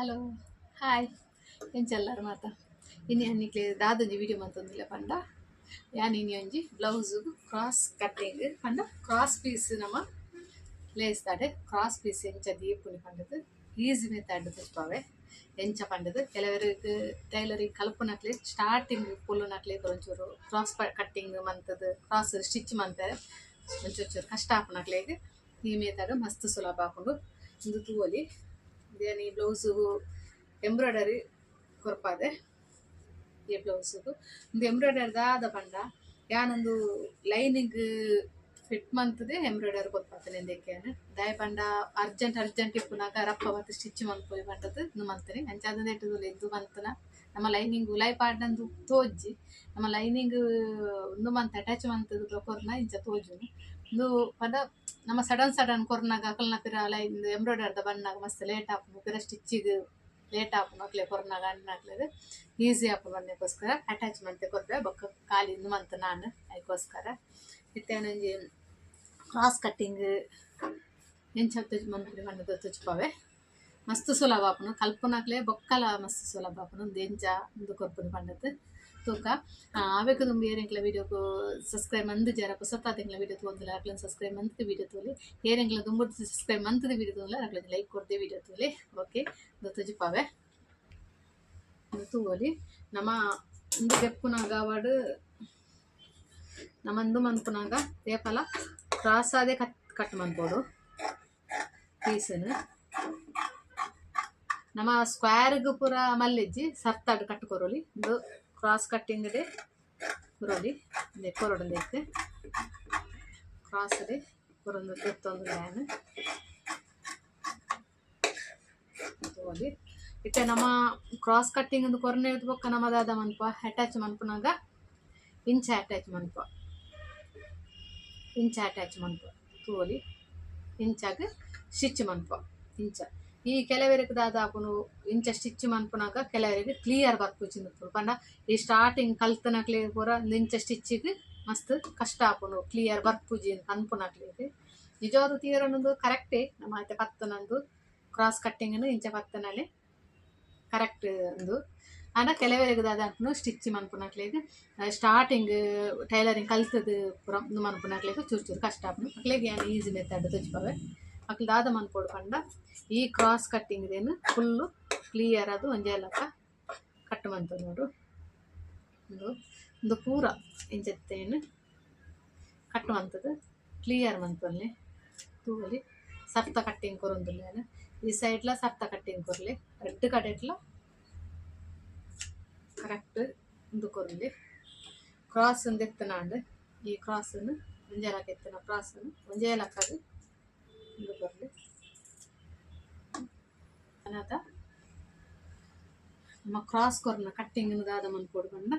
Hello, hi. ಎಂಚೆಲ್ಲರು ಮಾತ? ಇನ್ನು ಅನ್ನಿಕ್ಲೆ ದಾದೊಂಜಿ video ಮಾತೊಂದಿಲ್ಲ ಪಂಡ. ಯಾನ್ ಇನಿ ಒಂಜಿ ಬ್ಲೌಸ್ ಕ್ರಾಸ್ ಕಟ್ಟಿಂಗ್ ಪಂಡ ಕ್ರಾಸ್ ಪೀಸ್ ನಮ್ಮ ಲೇಸ್ ತಾಡೆ ಕ್ರಾಸ್ ಪೀಸ್ ಎಂಚ ದೀಪುನಿ ಪಂಡದು ಈಸಿ ಮೆಥಡ್ ತೆಚ್ಪಾವೆ ಎಂಚ ಪಂಡದು ಕೆಲವರು ಟೈಲರಿಗೆ ಕಲ್ಪನಕ್ಲೆ ಸ್ಟಾರ್ಟಿಂಗ್ ಪುಲ್ಲುನಕ್ಲೆ ಒಂಚೂರು ಕ್ರಾಸ್ ಕಟ್ಟಿಂಗ್ ಮಂತದ್ದು ಕ್ರಾಸ್ ಸ್ಟಿಚ್ ಮಂತಾರೆ ಒಂಚೂರು ಕಷ್ಟ ಆಪನಕ್ಲೆಗ್ ಈ ಮೆಥಡ್ ಮಸ್ತ್ ಸುಲಭ ಹಾಕೊಂಡು ಇಂದು ತೂವಲಿ ದೇನಿ ಬ್ಲೌಸು, ಎಂಬ್ರಾಯ್ಡರಿ ಕೊರಪಾದೆ. ಈ ಬ್ಲೌಸ್ ಒಂದು ಎಂಬ್ರಾಯ್ಡರಿ ದಾದ ಪಂಡ ಯಾನೊಂದು ಲೈನಿಂಗ್ ಫಿಟ್ ಮಂತದೆ ಎಂಬ್ರಾಯ್ಡರಿ ಕೊರ್ಪಾತನೆ ಎಂದೆಕ್ಕೇನು ದಾಯ ಪಂಡ ಅರ್ಜೆಂಟ್ ಅರ್ಜೆಂಟ್ ಇಪ್ಪುನಾಗ ರಪ್ಪ ಮತ್ತು ಸ್ಟಿಚ್ ಮನ್ಪೊಯ್ ಪಂಡದು ಇನ್ನು ಮಂತನೆ ಅಂಚ ಅದನ್ನ ಇಟ್ಟದು ಎದ್ದು ಮಂತನ ನಮ್ಮ ಲೈನಿಂಗ್ ಉಲಾಯ್ ಪಾಡ್ನಂದು ತೋಜಿ ನಮ್ಮ ಲೈನಿಂಗ್ ಒಂದು ಮಂತ್ ಅಟ್ಯಾಚ್ ಮಂತದ ಕೊರ್ನ ಇಂಚ ತೋಜುನು ಒಂದು ಪದ ನಮ್ಮ ಸಡನ್ ಸಡನ್ ಕೊರ್ನಾಗ ಅಕಲ್ನ ಪಿರ ಲೈನ್ ಎಂಬ್ರಾಯ್ಡರ್ದ ಬಣ್ಣಾಗ ಮಸ್ತ್ ಲೇಟ್ ಹಾಪು ಪಿರ ಸ್ಟಿಚ್ಚಿಗೆ ಲೇಟ್ ಮಕ್ಳೆ ಕೊರ್ನಾಗ ಈಜಿ ಈಸಿ ಹಾಪು ಬಂದಕ್ಕೋಸ್ಕರ ಅಟ್ಯಾಚ್ಮೆಂಟ್ ಬಕ್ಕ ಬೊಕ್ಕ ಕಾಲಿಂದ ಮಂತ್ ನಾನು ಅದಕ್ಕೋಸ್ಕರ ಇತ್ತೆ ನಂಜಿ ಕ್ರಾಸ್ ಕಟ್ಟಿಂಗ್ ಎಂಚ ಮಂತ್ರಿ ಮಣ್ಣದ ತುಚ್ಪಾವೆ ಮಸ್ತ್ ಸುಲಭ ಆಪನು ಕಲ್ಪನಾಕ್ಲೆ ಬೊಕ್ಕಲ ಮಸ್ತ್ ಸುಲಭ ಆಪನು ಎಂಚ ಒಂದು ಕೊರ್ಪುನು ಪಂಡದು ತೂಕ. ಆವೇಕು ತುಂಬ ಏರೆಂಕ್ಲ ವೀಡಿಯೋಕು ಸಬ್ಸ್ಕ್ರೈಬ್ ಮಂದಿ ಜರ ಪುಸತ್ತಾದಿಂಗ್ಲ ವೀಡಿಯೋ ತೋಂದಿಲ್ಲ ಅಕ್ಲ ಸಬ್ಸ್ಕ್ರೈಬ್ ಮಂತ್ ವೀಡಿಯೋ ತೋಲಿ ಏರೆಂಕ್ಲ ತುಂಬ ಸಬ್ಸ್ಕ್ರೈಬ್ ಮಂತ್ಲಿ ವೀಡಿಯೋ ತೋಲ್ಲ ಅಕ್ಲ ಲೈಕ್ ಕೊಡ್ದೆ ವೀಡಿಯೋ ತೋಲಿ ಓಕೆ ಇದು ತುಜಿಪಾವೆ. ಇದು ತೂವಲಿ ನಮ್ಮ ಒಂದು ಬೆಪ್ಪುನಾಗ ಅವಾರ್ಡ್, ನಮ್ಮಂದು ಮನ್ಪುನಾಗ ತೇಪಲ ಕ್ರಾಸ್ ಆದೇ ಕಟ್ ಕಟ್ ಮನ್ಪೋಡು ಪೀಸನ್ನು. ನಮ್ಮ ಸ್ಕ್ವೇರ್ಗ್ ಪೂರ ಮಲ್ಲಿಜ್ಜಿ, ಸರ್ತಾಡ್ ಕಟ್ಕೊರೋಲಿ. ಇದು ಕ್ರಾಸ್ ಕಟ್ಟಿಂಗ್ ಇದೆ. ಬರೋಲಿ ಇದೆ ಕೊರಡು ಐತೆ. ಕ್ರಾಸ್ ಇದೆ. ಕುರೊಂದು ತೆತ್ತೊಂದು ಲೈನ್ ತೋಲಿ ಇತ್ತೆ ನಮ್ಮ ಕ್ರಾಸ್ ಕಟ್ಟಿಂಗ್ ಒಂದು ಕೊರನೆ ನಮ್ಮ ನಮ್ಮದಾದ ಮನ್ಪ ಅಟ್ಯಾಚ್ ಮನ್ಪನಾಗ ಇಂಚ ಅಟ್ಯಾಚ್ ಮನ್ಪ. ಇಂಚ ಅಟ್ಯಾಚ್ ಮನ್ಪ. ತೋಲಿ ಇಂಚಾಗ ಸ್ಟಿಚ್ ಮನ್ಪ. ಇಂಚ ಈ ಕೆಲವರಿಗೆ ದಾದಾಪುನು ಇಂಚ ಸ್ಟಿಚ್ ಮನ್ಪುನಾಗ ಕೆಲವರಿಗೆ ಕ್ಲಿಯರ್ ಬರ್ಪುಚಿಂದು ಪಂಡ ಈ ಸ್ಟಾರ್ಟಿಂಗ್ ಕಲ್ತನಕ್ಲೆ ಪೂರ ಇಂಚ ಸ್ಟಿಚ್ಚಿಗೆ ಮಸ್ತ್ ಕಷ್ಟ ಆಪುನು ಕ್ಲಿಯರ್ ಬರ್ಪುಜಿ ಅನ್ಪುನಕ್ಲಿಗೆ ನಿಜವಾದ ತೀರ ಅನ್ನೋದು ಕರೆಕ್ಟೇ ನಮ್ಮ ಅತ್ತೆ ಕ್ರಾಸ್ ಕಟ್ಟಿಂಗ್ ಇಂಚ ಪತ್ತನಲ್ಲಿ ಕರೆಕ್ಟ್ ಒಂದು ಆಂಡ ಕೆಲವರಿಗೆ ದಾದ ಅನ್ಪುನು ಸ್ಟಿಚ್ ಮನ್ಪುನಕ್ಲಿಗೆ ಸ್ಟಾರ್ಟಿಂಗ್ ಟೈಲರಿಂಗ್ ಕಲ್ತದ ಪೂರ ಒಂದು ಮನ್ಪುನಕ್ಲಿಗೆ ಚೂರು ಚೂರು ಕಷ್ಟ ಆಪುನು ಮಕ್ಳಿಗೆ ಏನು ಈಸಿ ಮೆಥಡ್ ತುಚ್ಪವೆ ಮಕ್ಳು ದಾದ ಮನ್ಪೋಡು ಪಂಡ ಈ ಕ್ರಾಸ್ ಕಟ್ಟಿಂಗ್ ಇದೇನು ಫುಲ್ಲು ಕ್ಲಿಯರ್ ಅದು ಒಂಜೆ ಲಕ್ಕ ಕಟ್ ಮಂತ ನೋಡು ಒಂದು ಒಂದು ಪೂರ ಇಂಚತ್ತೇನು ಕಟ್ ಮಂತದ್ದು ಕ್ಲಿಯರ್ ಮಂತಲ್ಲಿ ತೂವಲಿ ಸಪ್ತ ಕಟ್ಟಿಂಗ್ ಕೊರೊಂದುಲ್ಲೇನು ಈ ಸೈಡ್ಲ ಸಪ್ತ ಕಟ್ಟಿಂಗ್ ಕೊರ್ಲಿ ರೆಡ್ ಕಡೆಟ್ಲ ಕರೆಕ್ಟ್ ಒಂದು ಕೊರ್ಲಿ ಕ್ರಾಸ್ ಒಂದು ಎತ್ತನಾಂಡು ಈ ಕ್ರಾಸನ್ನು ಒಂಜೆ ಲಕ್ಕ ಎತ್ತನ ಕ್ರಾಸನ್ನು ಒಂಜೇ ಲಕ್ಕದು ಒಂದು ಬರಲಿ ಅನಾಥ ನಮ್ಮ ಕ್ರಾಸ್ ಕೊರ್ನ ಕಟ್ಟಿಂಗ್ ದಾದ ಮನ್ಪೋಡು ಬಂದ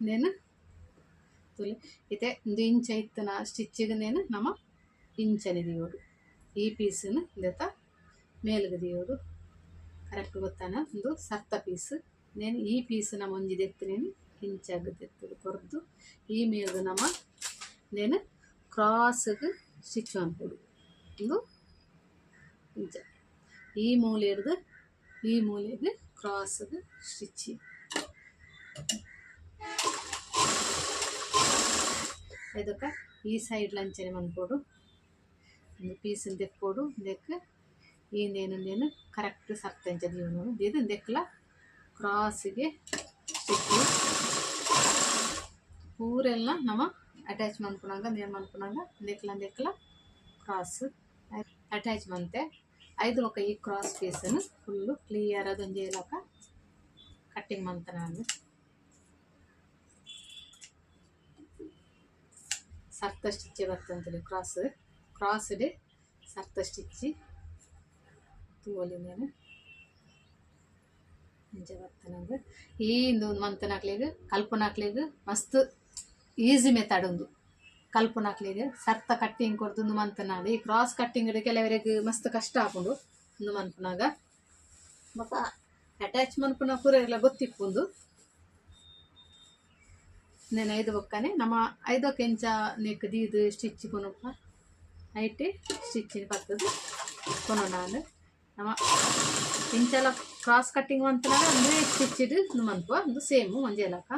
ನೇನು ತುಲಿ. ಇತ್ತೆ ಒಂದು ಇಂಚ ಇತ್ತನ ಸ್ಟಿಚ್ಚಿಗೆ ನೇನು ನಮ್ಮ ಇಂಚನೆ ದಿಯೋಡು ಈ ಪೀಸನ್ನು ಇದೆತ್ತ ಮೇಲ್ಗದಿಯೋಡು ಕರೆಕ್ಟ್ ಗೊತ್ತಾನ? ಒಂದು ಸತ್ತ ಪೀಸ್ ನೇನು ಈ ಪೀಸ್ ನಮ್ಮ ಒಂಜಿದೆ ನೇನು ಇಂಚಾಗ ತೆತ್ತದು ಕೊರ್ದು. ಈ ಮೇಲ್ದು ನಮ್ಮ ನೇನು ಕ್ರಾಸ್ಗೆ ಸ್ಟಿಚ್ ಅನ್ಕೊಡು. ಒಂದು ಇಂಚ ಈ ಮೂಲೆ ಹಿಡ್ದು ಈ ಮೂಲೆಗೆ ಕ್ರಾಸ್ಗೆ ಸ್ಟಿಚ್. ಇದಕ್ಕೆ ಈ ಸೈಡ್ ಲಂಚನೆ ಮನ್ಕೊಡು ಒಂದು ಪೀಸನ್ನು ಈ ದೆಕ್ಕ ಈಂದೇನಂದೇನು ಕರೆಕ್ಟ್ ಸರ್ತ ದೀವನು ಇದು ದೆಕ್ಕಲ ಕ್ರಾಸಿಗೆ ಸ್ಟಿಚ್ಚು ಪೂರೆಲ್ಲ ನಮ್ಮ ಅಟ್ಯಾಚ್ ಮಾಡ್ಕೊಂಡಂಗ ಏನು ಮಾಡ್ಕೊಂಡಂಗ ದೆಕ್ಕಲ ದೆಕ್ಕಲ ಕ್ರಾಸ್. ಅಟ್ಯಾಚ್ ಮಂತೆ ಐದು ಒಕ್ಕ ಈ ಕ್ರಾಸ್ ಪೀಸನ್ನು ಫುಲ್ಲು ಕ್ಲಿಯರ್ ಅದೊಂದು ಏಲಕ ಕಟ್ಟಿಂಗ್ ಮಂತ ನಾನು ಸರ್ತ ಸ್ಟಿಚ್ಚೆ ಬರ್ತಂತೇಳಿ ಕ್ರಾಸ್ ಕ್ರಾಸ್ ಡೆ ಸರ್ತ ಸ್ಟಿಚ್ಚಿ ತೂವಲಿ ನಾನು ನಿಜ ಬರ್ತನಂಗೆ ಈ ಒಂದು ಮಂತನಾಕ್ಲಿಗೆ ಕಲ್ಪನಾಕ್ಲಿಗೆ ಮಸ್ತ್ ಈಸಿ ಮೆಥಡ್ ಒಂದು ಕಲ್ಪುನಕ್ಲೆಗ್ ಸರ್ತ ಕಟ್ಟಿಂಗ್ ಕೊರ್ದು ಉಂದು ಈ ಕ್ರಾಸ್ ಕಟ್ಟಿಂಗ್ ಡ್ ಮಸ್ತ್ ಕಷ್ಟ ಆಪುಂಡು ಉಂದು ಮತ್ತ ಬೊಕ ಅಟ್ಯಾಚ್ ಮನ್ಪುನ ಪೂರ ಎಲ್ಲ ಗೊತ್ತಿಪ್ಪುಂದು ನೇನು ಐದು ಬೊಕ್ಕನೆ ನಮ್ಮ ಐದೋ ಕೆಂಚ ನೆಕ್ ದೀದು ಸ್ಟಿಚ್ ಕೊನಪ್ಪ. ಐಟಿ ಸ್ಟಿಚ್ಚಿನ ಬರ್ತದೆ ಕೊನೋ ನಾನು ನಮ್ಮ ಇಂಚಲ ಕ್ರಾಸ್ ಕಟ್ಟಿಂಗ್ ಮಂತನಾಗ ಅಂದ್ರೆ ಸ್ಟಿಚ್ ಇಡು ಮನ್ಪುವ ಅದು ಸೇಮು ಒಂದೇ ಲಕ್ಕ.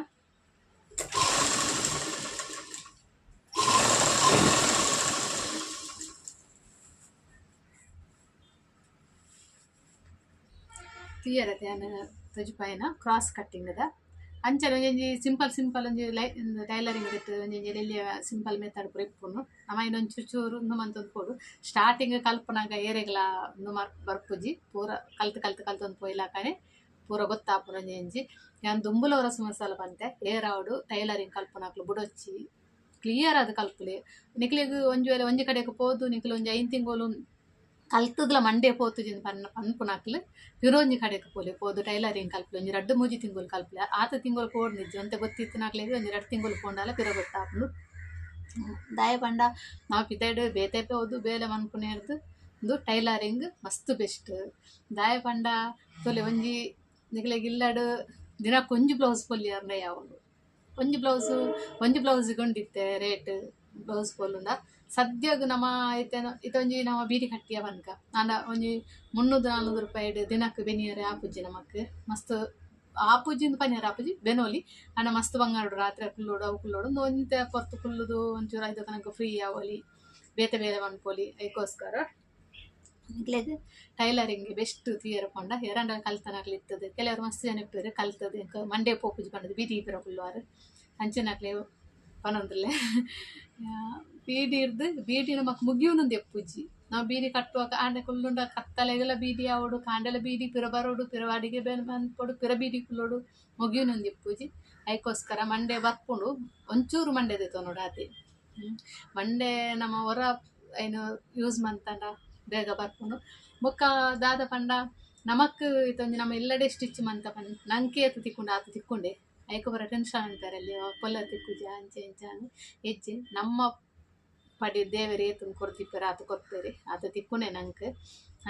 ಅದೇ ತಜುಪಾಯಿನ ಕ್ರಾಸ್ ಕಟ್ಟಿಂಗ್ ಅದ. ಅಂಚನೆ ಒಂಜಿ ಸಿಂಪಲ್ ಸಿಂಪಲ್ ಒಂಜಿ ಲೈ ಟೈಲರಿಂಗ್ ಇತ್ತು ಒಂಜಿ ಎಲ್ಲಿ ಸಿಂಪಲ್ ಮೆಥಡ್ ಪೂರ ಇಪ್ಪುಂಡು ನಮ ಇನ್ನೊಂದು ಚೂರು ಒಂದು ಮಂತೊಂದು ಸ್ಟಾರ್ಟಿಂಗ್ ಕಲ್ಪನಾಗ ಏರೆಗ್ಲ ಉಂದು ಮಾರ್ ಬರ್ಪುಜಿ ಪೂರ ಕಲ್ತು ಕಲ್ತು ಕಲ್ತೊಂದು ಪೋಯ್ಲಾಕನೆ ಪೂರ ಗೊತ್ತಾಪುನ ಒಂಜಿ ನಾನು ದುಂಬುಲ ರಸ ಮಸಾಲ ಬಂತೆ ಏರಾವುಡು ಟೈಲರಿಂಗ್ ಕಲ್ಪನಾಕ್ಲು ಬುಡೊಚ್ಚಿ. ಕ್ಲಿಯರ್ ಅದು ಕಲ್ಪುಲೆ. ನಿಕ್ಲಿಗೆ ಒಂಜಿ ವೇಳೆ ಒಂಜಿ ಕಡೆಗೆ ಪೋದು, ನಿಕ್ಲು ಒಂಜಿ ಐನ್ ತಿಂಗೋಲು ಕಲ್ತದ್ಲ ಮಂಡೆ ಪೋತುಜಿಂದ ಪನ್ನ ಪನ್ಪುನಾಕ್ಲು ಪಿರೋಂಜಿ ಕಡೆಗೆ ಪೋಲೆ, ಪೋದು ಟೈಲರಿಂಗ್ ಕಲ್ಪಲೆ, ಒಂಜಿ ರಡ್ಡು ಮೂಜಿ ತಿಂಗಳು ಕಲ್ಪಲೆ. ಆತ ತಿಂಗಳು ಪೋಡ್ನಿಜ್ಜಿ ಅಂತ ಗೊತ್ತಿತ್ತು ನಾಕ್ಲೆಗ್ ಒಂಜಿ ರಡ್ಡು ತಿಂಗಳು ಪೋಂಡಾಲ ಪಿರ ಗೊತ್ತಾಪ್ಲು ದಾಯ ಪಂಡ ನಾವು ಪಿತೈಡ್ ಬೇತೆ ಪೋದು, ಬೇಲೆ ಮನ್ಪುನೇರ್ದು ಒಂದು ಟೈಲರಿಂಗ್ ಮಸ್ತ್ ಬೆಸ್ಟ್. ದಾಯ ಪಂಡ ತೊಲೆ ಒಂಜಿ ನಿಕ್ಲೆಗ್ ಇಲ್ಲಡು ದಿನ ಕೊಂಜು ಬ್ಲೌಸ್ ಪೊಲಿಯರ್ನ ಯಾವುದು. ಒಂಜಿ ಬ್ಲೌಸು, ಒಂಜಿ ಬ್ಲೌಸ್ ಗೊಂಡಿತ್ತೆ ರೇಟ್, ಬ್ಲೌಸ್ ಪೋಲುಂಡ. ಸದ್ಯಗ್ ನಮ ಐತೆನ ಇತ್ತೊಂಜಿ ನಮ ಬೀದಿ ಕಟ್ಟಿಯ ಬನ್ಕ ಆಂಡ ಒಂಜಿ ಮುನ್ನೂರು ನಾನ್ನೂರು ರೂಪಾಯಿ ದಿನಕ್ಕೆ ಬೆನಿಯರೆ ಆಪುಜಿ ನಮಕ್ ಮಸ್ತ್ ಆಪುಜಿಂದ ಪನಿಯರ್ ಆಪುಜಿ ಬೆನೋಲಿ. ಆಂಡ ಮಸ್ತ್ ಬಂಗಾಡು ರಾತ್ರಿ ಕುಲ್ಲೋಡು, ಅವು ಕುಲ್ಲೋಡು. ಒಂದು ಒಂತೆ ಪೊರ್ತು ಕುಲ್ಲುದು ಒಂಚೂರು ಐದು ತನಕ ಫ್ರೀ ಆವಲಿ ಬೇತೆ ಬೇರೆ ಮನ್ಪೋಲಿ ಅದಕ್ಕೋಸ್ಕರ ಇಗ್ಲೆಗ್ ಟೈಲರಿಂಗ್ ಬೆಸ್ಟ್ ತಿಯರ್ ಪಂಡ ಎರಡ ಕಲ್ತನಾಗ್ಲಿ ಇರ್ತದೆ ಕೆಲವರು ಮಸ್ತ್ ಜನ ಇಪ್ಪರು ಕಲ್ತದೆ. ಮಂಡೆ ಪೋಪುಜಿ ಪಂಡದು ಬೀದಿ ಇಪ್ಪರ ಕುಲ್ಲುವಾರು ಅಂಚನಾಕ್ಲೆ ಪನೊಂದುಲ್ಲೆ ಬೀಡಿ ಇರ್ದು ಬೀಡಿ ನಮಕ್ ಮುಗಿಯುನೊಂದು ಎಪ್ಪುಜ್ಜಿ ನಾವು ಬೀಡಿ ಕಟ್ಟುವಾಗ ಆಂಡೆ ಕುಲ್ಲುಂಡ ಕತ್ತಲೆಗಲ ಬೀಡಿ ಆವಡು ಕಾಂಡೆಲ ಬೀಡಿ ಪಿರ ಬರೋಡು, ಪಿರ ಅಡಿಗೆ ಬಂದ್ಪಡು, ಪಿರ ಬೀಡಿ ಕುಲ್ಲೋಡು ಮುಗಿಯುನೊಂದು ಎಪ್ಪುಜಿ ಅದಕ್ಕೋಸ್ಕರ ಮಂಡೆ ಬರ್ಕೊಂಡು ಒಂಚೂರು ಮಂಡೆ ದಿತ್ತು ನೋಡು ಅದೇ. ಮಂಡೆ ನಮ್ಮ ಹೊರ ಏನು ಯೂಸ್ ಮಂತಂಡ, ಬೇಗ ಬರ್ಕೊಂಡು ಬೊಕ್ಕ ದಾದ ಪಂಡ, ನಮಕ್ ಇತ್ತೊಂದು ನಮ್ಮ ಎಲ್ಲಡೆ ಸ್ಟಿಚ್ ಮಂತ ಪಂಡ, ನಂಕೆ ಅತ್ತು ತಿಕ್ಕೊಂಡು, ಆತ ತಿಕ್ಕೊಂಡೆ. ಐಕ ಟೆನ್ಷನ್ ಅಂತಾರೆ ಅಲ್ಲಿ ಪೊಲ್ಲ ತಿಕ್ಕುಜ, ಅಂಚೆ ಅಂಚೆ ಹೆಜ್ಜೆ ನಮ್ಮ ಮಾಡಿದ್ದೇವೆ ರೀ ತುಂಬ ಕೊರ್ತಿಪ್ಪರ ಅದು ಕೊರ್ತೀರಿ ಅದು ತಿಕ್ಕುನೆ ನಂಗೆ.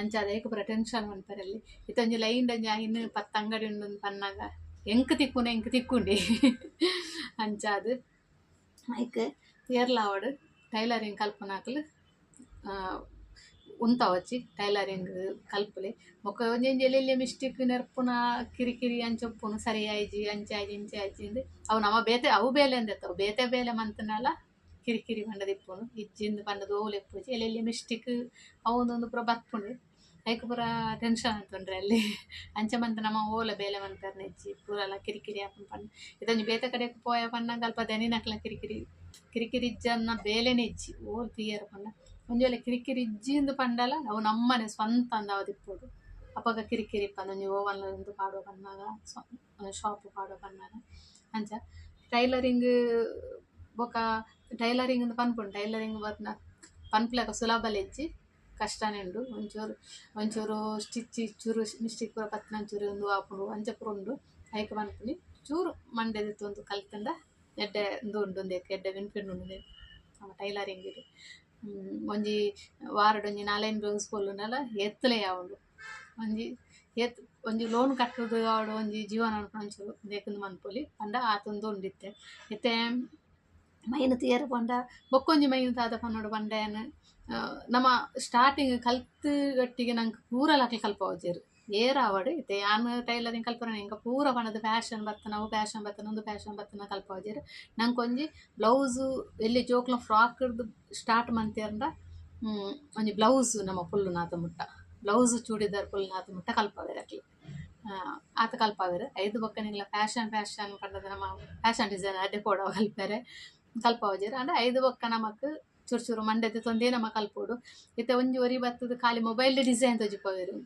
ಅಂಚಾದ ಏಕ ಪ್ರಟೆನ್ಷನ್ ಮನ್ಪರಲ್ಲಿ ಇತ್ತೊಂಜಿ ಲೈಂಡಂಜ ಇನ್ನು ಪತ್ತು ಅಂಗಡಿ ಉಂಡು ಪನ್ನಾಗ. ಎಂಕ ತಿಕ್ಕುನೆ ಎಂಕ ತಿಕ್ಕುಂಡಿ? ಅಂಚಾದು ಐಕ್ ಕೇರಳಾವಡು ಟೈಲರಿಂಗ್ ಕಲ್ಪನಾಕ್ಲು ಉಂತಾ ವಚ್ಚಿ ಟೈಲರಿಂಗ್ ಕಲ್ಪಲೆ. ಮೊಕ್ಕ ಒಂಜಿ ಎಲ್ಲೆಲ್ಲೆ ಮಿಸ್ಟೇಕ್ ನೆರಪುನ, ಕಿರಿಕಿರಿ ಅಂಚೊಪ್ಪುನು, ಸರಿಯಾಯ್ಜಿ ಅಂಚಾಯ್ಜಿ ಇಂಚಾಯ್ಜಿ ಅಂದು. ಅವು ನಮ್ಮ ಬೇತೆ, ಅವು ಬೇಲೆ ಅಂದೆತ್ತವು ಬೇತೆ ಬೇಲೆ ಮಂತನಲ್ಲ. ಕಿರಿಕಿರಿ ಪಂಡದಿಪ್ಪುನು ಇಜ್ಜಿಂದು ಪಂಡದು ಓಲೆ ಇಪ್ಪುಜಿ ಎಲ್ಲೆಲ್ಲಿ ಮಿಸ್ಟೇಕ್ ಅವನೊಂದು ಪೂರ ಬತ್ಪುಂಡು ಐಕ್ ಪೂರ ಟೆನ್ಷನ್ ಅಂತಂದ್ರೆ ಅಲ್ಲಿ. ಅಂಚೆ ಮಂತ ನಮ್ಮ ಓಲ ಬೇಲೆ ಮಂತರ್ನ ಇಜ್ಜಿ ಎಲ್ಲ ಕಿರಿಕಿರಿ ಹಾಕೊಂಡು ಪಂಡ. ಇದೊಂದು ಬೇತ ಕಡೆಗೆ ಪೋಯ ಪನ್ನಗ ಅಲ್ಪ ದನಿನಕ್ಲ ಕಿರಿಕಿರಿ ಕಿರಿಕಿರಿ ಇಜ್ಜನ್ನ ಬೇಲೆನೆ ಇಜ್ಜಿ, ಓಲ್ ತೀಯರ ಪಂಡ ಒಂಜೊಲೆ ಕಿರಿಕಿರಿ ಇಜ್ಜಿಂದು ಪಂಡಲ, ಅವು ನಮ್ಮನೆ ಸ್ವಂತ ಅಂದ ಅವದಿಪ್ಪುಡು ಅಪಗ ಕಿರಿಕಿರಿ ಇಪ್ಪ ಒಂಜಿ ಓವನ್ ಒಂದು ಪಾಡುವ ಪನ್ನಾಗ ಶಾಪ್ ಪಾಡುವ ಬನ್ನಾಗ ಅಂಚ, ಟೈಲರಿಂಗ್ ಬೊಕ ಟೈಲರಿಂಗ್ ಪನ್ಪುಂಡು ಟೈಲರಿಂಗ್ ಬರ್ನ ಪನ್ಪ್ಲೆಕ ಸುಲಭಲ ಇಜ್ಜಿ ಕಷ್ಟನೇ ಉಂಡು. ಒಂಚೂರು ಒಂಚೂರು ಸ್ಟಿಚ್, ಚೂರು ಮಿಸ್ಟಿಕ್ ಪೂರ ಪತ್ತಿನ ಚೂರು ಒಂದು ಹಾಕೊಂಡು ಅಂಚ ಪೂರ ಉಂಡು. ಐಕ ಪನ್ಪುನಿ ಚೂರು ಮಂಡ್ಯದ ಒಂದು ಕಲ್ತಂಡ ಎಡ್ಡೆ ಒಂದು ಉಂಡು ಒಂದು ಎಡ್ಡೆ ಬೆನ್ಪಿಂಡು ಉಂಡು ಟೈಲರಿಂಗ್ ಇದು. ಒಂಜಿ ವಾರಡ್ ಒಂಜಿ ನಾಲೆನ್ ಬ್ಲೌಸ್ ಕೊಲ್ಲುನಲ್ಲ ಎತ್ತಲೇ ಯಾವಡು ಒಂಜಿ ಎತ್, ಒಂಜಿ ಲೋನ್ ಕಟ್ಟುದು ಆವಡು ಒಂಜಿ ಜೀವನ ಒಂಚೂರು ದೇಕುಂದು ಮನ್ಪೊಲಿ. ಪಂಡ ಆತೊಂದು ಉಂಡಿತ್ತೆ. ಇತ್ತೆ ಮೈನ್ ತೀಯರ ಪಂಡ ಬೊಕ್ಕೊಂಜಿ ಮೈನ್ ತಾದ ಪನ್ನೋಡು ಪಂಡೆನ್ ನಮ್ಮ ಸ್ಟಾರ್ಟಿಂಗ್ ಕಲ್ತು ಗಟ್ಟಿಗೆ ನಂಗೆ ಪೂರಲಾಕ್ಲಿ ಕಲ್ಪ ಹೋಜೇರು ಏರ ಅವಡು ಇತ್ತೆ ಯಾನ್ ಟೈಲರಿಂಗ್ ಕಲ್ಪನೆ ಎಂಕ ಪೂರ ಪಣದ ಫ್ಯಾಷನ್ ಬರ್ತನ ಅವು ಫ್ಯಾಷನ್ ಬತ್ತನ ಒಂದು ಫ್ಯಾಷನ್ ಬತ್ತನ ಕಲ್ಪ ಹೋಜೇರು ನಂಗೆ ಒಂಜಿ ಬ್ಲೌಸು ಎಲ್ಲಿ ಜೋಕ್ಲ ಫ್ರಾಕ್ದು ಸ್ಟಾರ್ಟ್ ಮಂತೇರ್ಂಡ ಒಂಜಿ ಬ್ಲೌಸ್ ನಮ್ಮ ಫುಲ್ಲು ನಾತ ಮುಟ್ಟ. ಬ್ಲೌಸ್ ಚೂಡಿದಾರ್ ಫುಲ್ ನಾತ ಮುಟ್ಟ ಕಲ್ಪವೇರು ಅಕ್ಲಿ ಆತ ಕಲ್ಪವೇರು. ಐದು ಬೊಕ್ಕನಿಲ್ಲ ಫ್ಯಾಷನ್ ಫ್ಯಾಷನ್ ಪಂಡದ ನಮ್ಮ ಫ್ಯಾಷನ್ ಡಿಸೈನ್ ಅಡ್ಡೆ ಕೊಡೋ ಕಲ್ಪರೆ. ಕಲ್ಪ ಹೋಜೇರು ಅಂದ್ರೆ ಐದು ಬೊಕ್ಕ ನಮಕ್ ಚೂರು ಚೂರು ಮಂಡ್ಯದ ತೊಂದೇ ನಮ್ಮ ಕಲ್ಪೋಡು. ಇತ್ತೆ ಒಂಜಿ ಒರಿ ಬತ್ತದ ಖಾಲಿ ಮೊಬೈಲ್ ಡಿಸೈನ್ ತೊಜಿಪವೇರು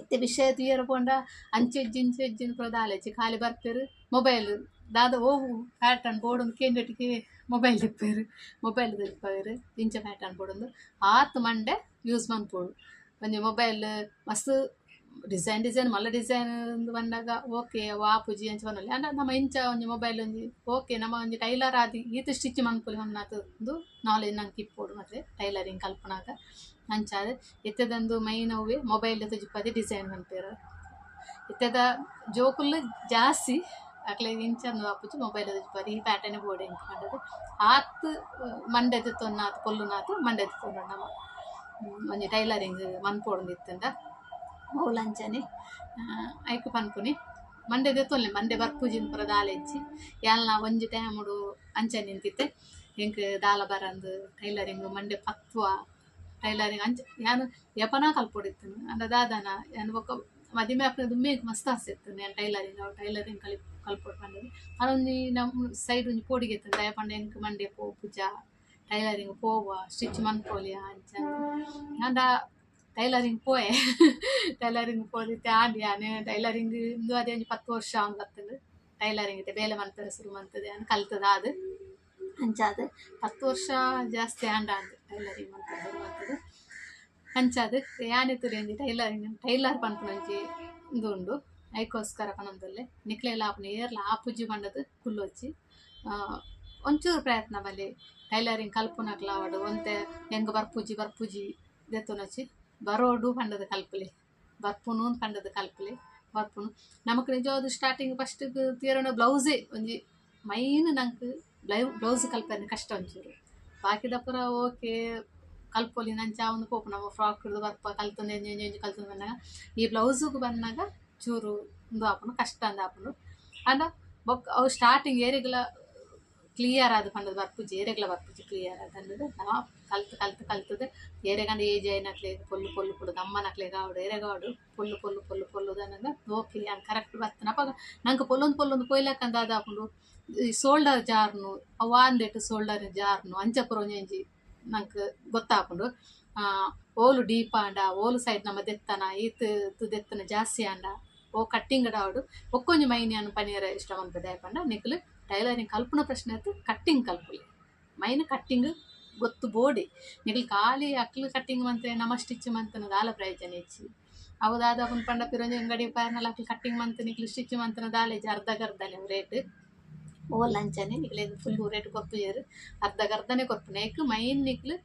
ಇತ್ತೆ ವಿಷಯ ತುಯ್ಯರ ಪೋಂಡ ಅಂಚೆ ಇಂಚೆ ಇಜ್ಜಿನ ಪುರ ದಾಲೆಜ್ಜಿ ಖಾಲಿ ಬರ್ತಾರೆ ಮೊಬೈಲ್ ದಾದ ಓವು ಪ್ಯಾಟರ್ನ್ ಬೋರ್ಡ್ ಕೇಂದ್ರಟಿಗೆ ಮೊಬೈಲ್ ತಿಪ್ಪೇರು ಮೊಬೈಲ್ ತಿಪ್ಪೇರು ಇಂಚ ಪ್ಯಾಟರ್ನ್ ಬೋಡೊಂದು ಆತ್ ಮಂಡೆ ಯೂಸ್ ಮನ್ಪೋಡು ಒಂಜಿ ಮೊಬೈಲ್ ಮಸ್ತ್ ಡಿಸೈನ್ ಡಿಸೈನ್ ಮಲ್ಲ ಡಿಸೈನ್ ಬಂದಾಗ ಓಕೆ ವಾಪುಜಿ ಅಂಚ ಬನ್ನೊಲಿ ಅಂಡ ನಮ್ಮ ಇಂಚ ಒಂಜಿ ಮೊಬೈಲ್ ಒಂಜಿ ಓಕೆ, ನಮ್ಮ ಒಂಜಿ ಟೈಲರ್ ಆದಿ ಈತ ಸ್ಟಿಚ್ ಮನ್ಪುಲಿ ಒಂದು ನಾಲೆಜ್ ನಂಗೆ ಕಿಪ್ಪೋಡು ಮತ್ತೆ ಟೈಲರಿಂಗ್ ಕಲ್ಪನಾಗ ಅಂಚಾದ ಇತ್ತದಂದು ಮೈನ್ ಅವೇ ಮೊಬೈಲ್ ತುಜಿಪ್ಪದೆ ಡಿಸೈನ್ ಮನ್ಪೇರ ಇತ್ತದ ಜೋಕುಲ್ ಜಾಸ್ತಿ ಅಕ್ಲೆ ಇಂಚಂದು ಆಪುಜಿ ಮೊಬೈಲ್ ತುಜಿಪ್ಪದೆ ಈ ಪ್ಯಾಟರ್ನ್ ಬೋರ್ಡ್ ಎಂಕ್ ಮಾಡೋದು. ಆತ್ ಮಂಡೆದ ತೊನ್ನಾತ್ ಕೊಲ್ಲುನಾತ್ ಮಂಡೆದ ತೊಂಡ ನಮ್ಮ ಒಂಜಿ ಟೈಲರಿಂಗ್ ಮನ್ಪೋಡು ಇತ್ತಂಡ ಮೌಲ್ ಅಂಚನೆ ಐಕ್ ಪನ್ಪುನಿ. ಮಂಡೆ ದೆತ್ತೊಲ್ಲೆ ಮಂಡೆ ಬರ್ಪುಜಿನ ಪುರ ದಾಲ ಇಚ್ಚಿ ಯಾಲ್ನ ಒಂಜಿ ಅಂಚೆ ನಿಂತಿತ್ತೆ. ಎಂಕ್ ದಾಲ ಬರಂದು ಟೈಲರಿಂಗ್, ಮಂಡೆ ಪಕ್ವ, ಟೈಲರಿಂಗ್ ಅಂಚ, ಯಾನು ಯಪನ ಕಲ್ಪೊಡಿತ್ತು ಅಂದ ದಾದನ, ಯಾನು ಒಕ್ಕ ಮದಿಮೆ ಆಪನ ದುಮ್ಮೆಗ್ ಮಸ್ತ್ ಆಸೆತ್ತು ನಾನು ಟೈಲರಿಂಗ್. ಅವು ಟೈಲರಿಂಗ್ ಕಲಿ ಕಲ್ಪೊಡು ಪಂಡದು ಅದೊಂದು ನಮ್ಮ ಸೈಡ್ ಒಂಜಿ ಪೋಡಿಗೆತ್ತು ದಯ ಪಂಡ ಎಂಕ್ ಮಂಡೆ ಪೋ ಪೂಜ, ಟೈಲರಿಂಗ್ ಪೋವ, ಸ್ಟಿಚ್ ಮನ್ಪೋಲಿಯ ಅಂಚ. ಅಂದ ಟೈಲರಿಂಗ್ ಪೋಯೆ ಟೈಲರಿಂಗ್ ಪೋದಿತ್ತೆ ಆಂಡಿ ಆನೆ ಟೈಲರಿಂಗ್ ಇಂದು ಅದೇ ಒಂಜಿ ಪತ್ತು ವರ್ಷ ಅವ್ನು ಬರ್ತದೆ ಟೈಲರಿಂಗ್ ಇತ್ತೆ ಬೇಲೆ ಮಂತದ ಶುರು ಮಂತದೆ ಅನ್ ಕಲ್ತದ ಅದು ಅಂಚಾದ ಪತ್ತು ವರ್ಷ ಜಾಸ್ತಿ ಆಂಡ ಅಂದ್ ಟೈಲರಿಂಗ್ ಮಂತದ್ದು ಮಂತದ್ದು ಅಂಚಾದು ಯಾನಿತ್ತು ರೇಂಜಿ ಟೈಲರಿಂಗ್ ಟೈಲರ್ ಪನ್ಪುನಂಚಿ ಇದು ಉಂಡು ಐಕೋಸ್ಕರ ಪನಂದಲ್ಲೇ ನಿಕ್ಲೆಲ್ಲ ಆಪುನ ಏರ್ಲ ಆಪುಜಿ ಬಂಡದು ಕುಲ್ಲೊಚ್ಚಿ ಒಂಚೂರು ಪ್ರಯತ್ನ ಬಲ್ಲಿ ಟೈಲರಿಂಗ್ ಕಲ್ಪುನಕ್ಲ ಅವಡು ಒಂತೆ ಹೆಂಗ ಬರ್ಪುಜಿ ಬರ್ಪುಜಿ ದೆತ್ತುನೊಚ್ಚಿ ಬರೋಡು ಪಂಡದ ಕಲ್ಪಲೆ, ಬರ್ಪುನು ಪಂಡದ ಕಲ್ಪಲೆ, ಬರ್ಪುನು. ನಮಕ್ ನಿಜವಾದ ಸ್ಟಾರ್ಟಿಂಗ್ ಫಸ್ಟ್ ತೀರಣ ಬ್ಲೌಸೇ ಒಂಜಿ ಮೈನ್ ನಂಕ್ ಬ್ಲೌ ಬ್ಲೌಸ್ ಕಲ್ಪನೆ ಕಷ್ಟ ಒಂಚೂರು. ಬಾಕಿದ ಪೂರ ಓಕೆ, ಕಲ್ಪೊಲಿ ನಂಚ ಒಂದು ಪೋಪು, ನಮ್ಮ ಫ್ರಾಕ್ ಬರ್ಪ ಕಲ್ತಂದು ಎಂಜು, ಎಂಜಿ ಕಲ್ತಂದು ಬಂದಾಗ. ಈ ಬ್ಲೌಸಿಗೆ ಬಂದಾಗ ಚೂರು ಒಂದು ಆಪುನು, ಕಷ್ಟ ಅಂದ ಆಪುನು. ಅಂಡ ಬೊಕ್ಕ ಅವು ಸ್ಟಾರ್ಟಿಂಗ್ ಏರೆಗ್ಲ ಕ್ಲಿಯರ್ ಆದ ಪಂಡದ ಬರ್ಪುಜಿ, ಏರೆಗ್ಲ ಬರ್ಪುಜಿ ಕ್ಲಿಯರ್ ಆದ ಅಂದದು. ನಾ ಕಲ್ತು ಕಲ್ತದೆ. ಏರೆಗಂಡ ಏಜ್ ಐನಕ್ಲೆ ಪೊಲ್ಲು ಪೊಲ್ಲು ಪುಡುದು. ಅಮ್ಮನಕ್ಲೆ ಗಾವಡು ಏರೆಗಾವಡು ಪೊಲ್ಲು ಪೊಲ್ಲು ಪೊಲ್ಲು ಪೊಲ್ಲು ದನಗ ಓಕೆ ಹಂಗೆ ಕರೆಕ್ಟ್ ಬರ್ತನ. ಪಗ ನಂಗೆ ಪೊಲ್ಲೊಂದು ಪೊಲ್ಲೊಂದು ಅದಾಪುಂಡು ಈ ಸೋಲ್ಡರ್ ಜಾರ್ನು ಅವಾಂದೆಟ್ ಸೋಲ್ಡರ್ ಜಾರ್ನು ಅಂಚಪುರ ಒಂಜಿ ನಂಗೆ ಗೊತ್ತಾಪುಂಡು ಆ, ಓಲು ಡೀಪ್ ಆಂಡ ಓಲು ಸೈಡ್ ನಮ್ಮ ದೆತ್ತನ ಈತ್ ದೆತ್ತನ ಜಾಸ್ತಿ ಆಂಡ. ಓ ಕಟ್ಟಿಂಗ್ ಆವಡು ಒಕ್ಕೊಂಜಿ ಮೈನಿ ಅನ್ನು ಪನೀರ ಇಷ್ಟ ಮಂತದೆ ಪಂಡ. ನಿಕ್ಲು ಟೈಲರಿಂಗ್ ಕಲ್ಪನ ಪ್ರಶ್ನೆ ಆಯ್ತು ಕಟ್ಟಿಂಗ್ ಕಲ್ಪುಲಿ. ಮೈನ್ ಕಟ್ಟಿಂಗ್ ಗೊತ್ತು ಬೋಡಿ. ನಿಕ್ಲು ಖಾಲಿ ಅಕ್ಲು ಕಟ್ಟಿಂಗ್ ಮಂತ್ರೆ ನಮ ಸ್ಟಿಚ್ ಮಂತನ ದಾಲ ಪ್ರಯೋಜನ ಹೆಚ್ಚಿ ಅವು ದಾದ ಪುನ್ ಪಂಡ ಪಿರಂಜಿ ಅಂಗಡಿ ಪಾರ್ನಲ್ ಅಕ್ಲು ಕಟ್ಟಿಂಗ್ ಮಂತ್ ನಿಕ್ಲು ಸ್ಟಿಚ್ ಮಂತನ ದಾಲೇಜ್ ಅರ್ಧಗರ್ಧನೆ ರೇಟ್ ಓ, ಲಂಚನೆ ನಿಕ್ಲೆ ಫುಲ್ ರೇಟ್ ಕೊರ್ಪುಜೇರು ಅರ್ಧಗರ್ಧನೆ ಕೊರ್ಪುನೆ ಏಕ್ ಮೈನ್ ನಿಕ್ಲು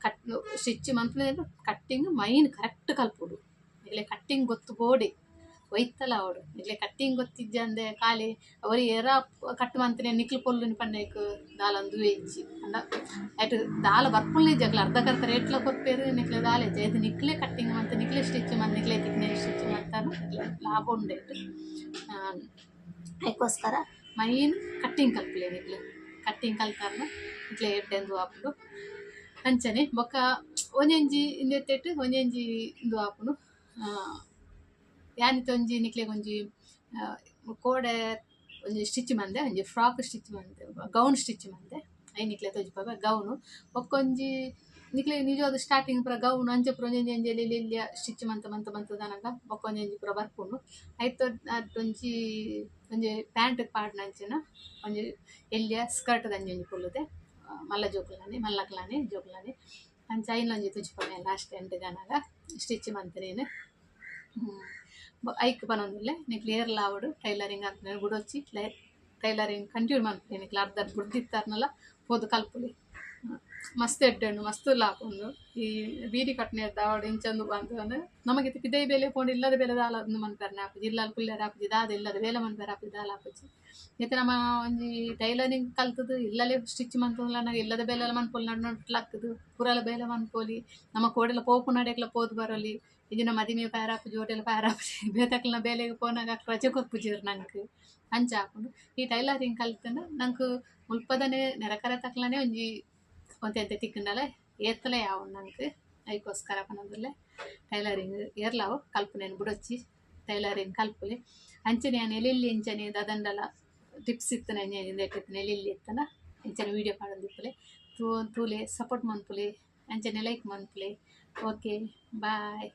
ಕಟ್ ಸ್ಟಿಚ್ ಮಂತ್ಲೆ ಕಟ್ಟಿಂಗ್ ಮೈನ್ ಕರೆಕ್ಟ್ ಕಲ್ಪುಡು. ನಿಕ್ಲೆ ಕಟ್ಟಿಂಗ್ ಗೊತ್ತು ಬೋಡಿ. ಒಯ್ತಲ್ಲ ಅವಡು ನಿಕ್ಲೆ ಕಟ್ಟಿಂಗ್ ಗೊತ್ತಿದ್ದೆ ಅಂದೆ ಖಾಲಿ ಅವರಿ ಏರ ಕಟ್ಟು ಮಂತನೆ ನಿಕ್ಲು ಪೊಲ್ಲುನಿ ಪಂಡೇಕ್ ದಾಲಂದು ವೇಜ್ಜಿ ಅಂದ. ಆಯ್ತು ದಾಲ ಬರ್ಪುಲ್ನೇ ಜಗ್ಲ ಅರ್ಧ ಕರ್ತ ರೇಟ್ಲ ಕೊರ್ಪೇರು ನಿಕ್ಲೆ ದಾಲೇಜ್ ಇದು ನಿಕ್ಲೆ ಕಟ್ಟಿಂಗ್ ಮಂತ್ ನಿಕ್ಲೆ ಸ್ಟಿಚ್ ಮಂತ್ ನಿಕ್ಲೆ ತಿಕ್ನೆ ಸ್ಟಿಚ್ ಮಂತಾನು ನಿಕ್ಲೆ ಲಾಭ ಉಂಡೇಟ್. ಅದಕ್ಕೋಸ್ಕರ? ಮೈನ್ ಕಟ್ಟಿಂಗ್ ಕಲ್ಪಲೆ ನಿಕ್ಲೆ. ಕಟ್ಟಿಂಗ್ ಕಲ್ತಾರ್ನ ನಿಕ್ಲೆ ಎಡ್ಡೆಂದು ಆಪುಂಡು ಅಂಚನೆ ಬೊಕ್ಕ ಒಂಜೊಂಜಿ ಇಂದೆತ್ತೆಟ್ ಒಂಜೊಂಜಿ ಇಂದು ಆಪುಂಡು ಯಾನಿತ ಒಂಜಿ ನಿಕ್ಲೆಗ್ ಒಂಜಿ ಕೋಡೆ ಒಂಜಿ ಸ್ಟಿಚ್ ಮಂದೆ, ಒಂಜಿ ಫ್ರಾಕ್ ಸ್ಟಿಚ್ ಮಂದೆ ಗೌನ್ ಸ್ಟಿಚ್ ಮಂದೆ. ಐ ನಿಕ್ಲೆ ತೋಜಿಪಾಗ ಗೌನು ಬೊಕ್ಕೊಂಜಿ ನಿಕ್ಲೆ ನಿಜವಾದ ಸ್ಟಾರ್ಟಿಂಗ್ ಪೂರ ಗೌನು ಅಂಚೆ ಪುರ ಒಂಜಿ ಎಲ್ಲಿಯ ಸ್ಟಿಚ್ ಮಂತ ಮಂತ ಮಂತ ದನಗ ಬೊಕ್ಕೊಂಜೊಂಜಿ ಪೂರ ಬರ್ಪುಂಡು. ಐತ ಅದೊಂಜಿ ಒಂಜಿ ಪ್ಯಾಂಟ್ ಪಾಡ್ನಂಚಿನ ಒಂಜಿ ಎಲ್ಲಿಯ ಸ್ಕರ್ಟ್ ದಂಜಿ ಒಂಜಿ ಮಲ್ಲ ಜೋಕುಲಾನಿ ಮಲ್ಲಕ್ಲಾನಿ ಐನ್ ಅಂಚ ತುಂಚಿ ತುಜಿಪೊನೆ ಲಾಸ್ಟ್ ಎಂಟು ಗನಗ ಸ್ಟಿಚ್ ಮಂತನೇನು ಐಕ್ ಪನೊಂದುಲ್ಲೆ ನಿಕ್ಲು ಏರ್ಲ ಆವಡು ಟೈಲರಿಂಗ್ ಅಂತ ಗುಡೊಚ್ಚಿ ಲೈ ಟೈಲರಿಂಗ್ ಕಂಟಿನ್ಯೂ ಮಾಡ್ತೀನಿ ನಿಕ್ಲು ಗುಡ್ ಬುಡ್ದಿತ್ತಾರ್ನಲ್ಲ ಪೋದು ಕಲ್ಪುಲಿ. ಮಸ್ತ್ ಎಡ್ಡೆಣ್ಣು, ಮಸ್ತ್ ಲಾಪೊಂದು ಈ ಬೀಡಿ ಕಟ್ನೆ ದಾವಡು ಇಂಚಂದು ಬಂತು ಅಂದ್ರೆ, ನಮಗೆ ಪಿದೈ ಬೇಲೆ ಪೋಂಡು ಇಲ್ಲದ ಬೇಲೆ ದಾಲ ಒಂದು ಮನ್ಪರ್ನೆ ಆಪುಜಿ ಇಲ್ಲದ ಕುಲ್ಲರ ಆಪುಜಿ ದಾದ ಇಲ್ಲದ ಬೇಲೆ ಮನ್ಪರ್ ಆಪುಜಿ ದಾಲ ಆಪುಜಿ ಇತ್ತೆ ನಮ್ಮ ಟೈಲರಿಂಗ್ ಕಲ್ತದು ಇಲ್ಲಲೇ ಸ್ಟಿಚ್ ಮಂತಲ್ಲ ನಾವು ಇಲ್ಲದ ಬೇಲೆ ಮನ್ಪೊಲಿ ನಡು ನಟ್ಲಾಕ್ತದು ಪುರಲ ಬೇಲೆ ಮನ್ಪೋಲಿ ನಮ್ಮ ಕೋಡೆಲ್ಲ ನಡೆಯಕ್ಲ ಪೋದು ಬರೋಲಿ. ಇದಿನ ಮದಿಮೆ ಪ್ಯಾರಾಪುಜಿ ಹೋಟೆಲ್ ಪ್ಯಾರಾಪುಜಿ ಬೇತಕ್ಲ ಬೇಲೆಗೆ ಪೋನಾಗ ರಜೆ ಕೊಪ್ಪುಜಿರ್ ನಂಗೆ ಅಂಚ ಹಾಕೊಂಡು ಈ ಟೈಲರಿಂಗ್ ಕಲ್ತನ ನಂಗೆ ಮುಲ್ಪದನೆ ನೆರಕರ ತಕ್ಲನೆ ಒಂಜಿ ಒಂತೆ ಎಂತೆ ತಿಕ್ಕಂಡಲೆ ಏತ್ತಲೆ ಯಾವ ನಂಗೆ ಅದಕ್ಕೋಸ್ಕರ ಪನದಲ್ಲೇ ಟೈಲರಿಂಗ್ ಏರ್ಲಾವು ಕಲ್ಪನೆಯನ್ನು ಬುಡೊಚ್ಚಿ ಟೈಲರಿಂಗ್ ಕಲ್ಪುಲಿ ಅಂಚನೆ ನಾನು ಎಲ್ಲಿ ಇಂಚನೆ ದದಂಡಲ ಟಿಪ್ಸ್ ಇತ್ತನ ಎಂಜಿನ ಎಲ್ಲಿ ಇತ್ತನ ಇಂಚನೆ ವೀಡಿಯೋ ಮಾಡೋದಿಪ್ಪಲೆ ತೂ ತೂಲೆ ಸಪೋರ್ಟ್ ಮನ್ಪುಲೆ ಅಂಚನೆ ಲೈಕ್ ಮನ್ಪುಲೆ ಓಕೆ ಬಾಯ್